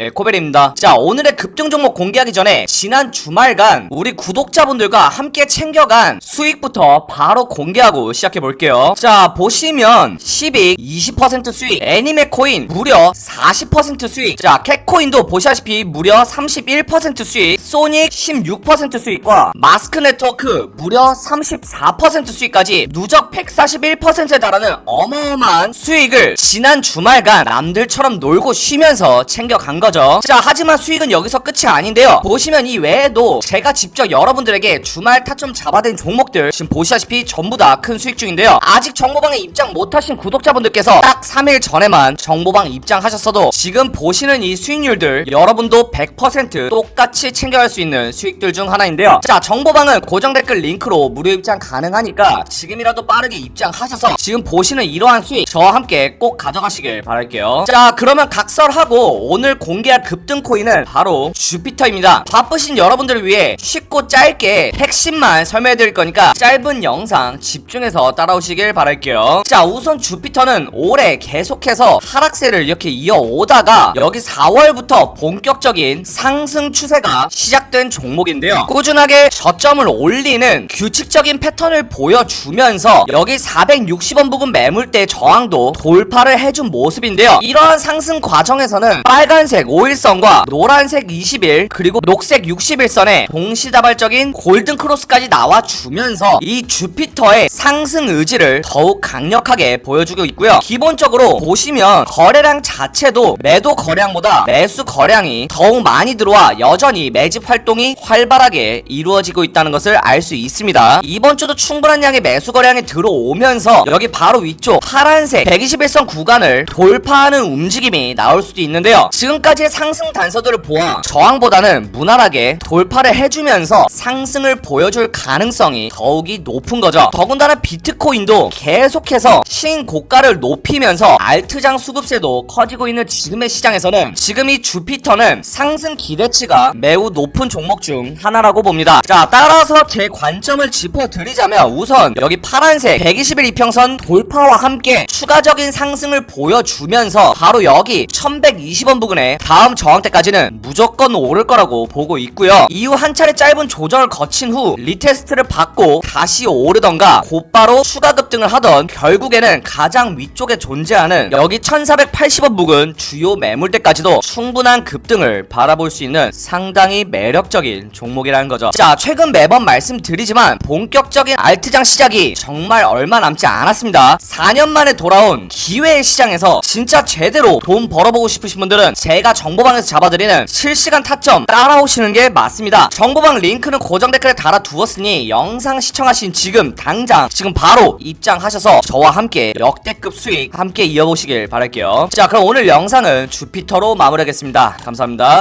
네, 코벨입니다. 자, 오늘의 급등 종목 공개하기 전에 지난 주말간 우리 구독자분들과 함께 챙겨간 수익부터 바로 공개하고 시작해 볼게요. 자, 보시면 12, 20% 수익, 애니메 코인 무려 40% 수익, 자, 캣코인도 보시다시피 무려 31% 수익, 소닉 16% 수익과 마스크 네트워크 무려 34% 수익까지 누적 141%에 달하는 어마어마한 수익을 지난 주말간 남들처럼 놀고 쉬면서 챙겨간 거 죠. 자, 하지만 수익은 여기서 끝이 아닌데요. 보시면 이 외에도 제가 직접 여러분들에게 주말 타점 잡아댄 종목들 지금 보시다시피 전부 다 큰 수익 중인데요. 아직 정보방에 입장 못하신 구독자분들께서 딱 3일 전에만 정보방 입장하셨어도 지금 보시는 이 수익률들 여러분도 100% 똑같이 챙겨갈 수 있는 수익들 중 하나인데요. 자, 정보방은 고정 댓글 링크로 무료 입장 가능하니까 지금이라도 빠르게 입장하셔서 지금 보시는 이러한 수익 저와 함께 꼭 가져가시길 바랄게요. 자, 그러면 각설하고 오늘 공 개할 급등 코인은 바로 주피터입니다. 바쁘신 여러분들을 위해 쉽고 짧게 핵심만 설명해 드릴 거니까 짧은 영상 집중해서 따라오시길 바랄게요. 자, 우선 주피터는 올해 계속해서 하락세를 이렇게 이어오다가 여기 4월부터 본격적인 상승 추세가 시작된 종목인데요. 꾸준하게 저점을 올리는 규칙적인 패턴을 보여주면서 여기 460원 부근 매물대 저항도 돌파를 해준 모습인데요. 이러한 상승 과정에서는 빨간색 5일선과 노란색 20일 그리고 녹색 61선에 동시다발적인 골든 크로스까지 나와주면서 이 주피터의 상승 의지를 더욱 강력하게 보여주고 있고요. 기본적으로 보시면 거래량 자체도 매도 거량보다 매수 거량이 더욱 많이 들어와 여전히 매집 활동이 활발하게 이루어지고 있다는 것을 알 수 있습니다. 이번 주도 충분한 양의 매수 거량이 들어오면서 여기 바로 위쪽 파란색 121선 구간을 돌파하는 움직임이 나올 수도 있는데요. 지금까지 의 상승 단서들을 보아 저항보다는 무난하게 돌파를 해주면서 상승을 보여줄 가능성이 더욱이 높은 거죠. 더군다나 비트코인도 계속해서 신고가를 높이면서 알트장 수급세도 커지고 있는 지금의 시장에서는 지금 이 주피터는 상승 기대치가 매우 높은 종목 중 하나라고 봅니다. 자, 따라서 제 관점을 짚어드리자면 우선 여기 파란색 120일 이평선 돌파와 함께 추가적인 상승을 보여주면서 바로 여기 1120원 부근에 다음 저항대까지는 무조건 오를 거라고 보고 있고요. 이후 한 차례 짧은 조정을 거친 후 리테스트를 받고 다시 오르던가 곧바로 추가 급등을 하던 결국에는 가장 위쪽에 존재하는 여기 1480원 부근 주요 매물대까지도 충분한 급등을 바라볼 수 있는 상당히 매력적인 종목이라는 거죠. 자, 최근 매번 말씀드리지만 본격적인 알트장 시작이 정말 얼마 남지 않았습니다. 4년 만에 돌아온 기회의 시장에서 진짜 제대로 돈 벌어보고 싶으신 분들은 제가 정보방에서 잡아드리는 실시간 타점 따라오시는 게 맞습니다. 정보방 링크는 고정 댓글에 달아두었으니 영상 시청하신 지금 당장 지금 바로 입장하셔서 저와 함께 역대급 수익 함께 이어보시길 바랄게요. 자, 그럼 오늘 영상은 주피터로 마무리하겠습니다. 감사합니다.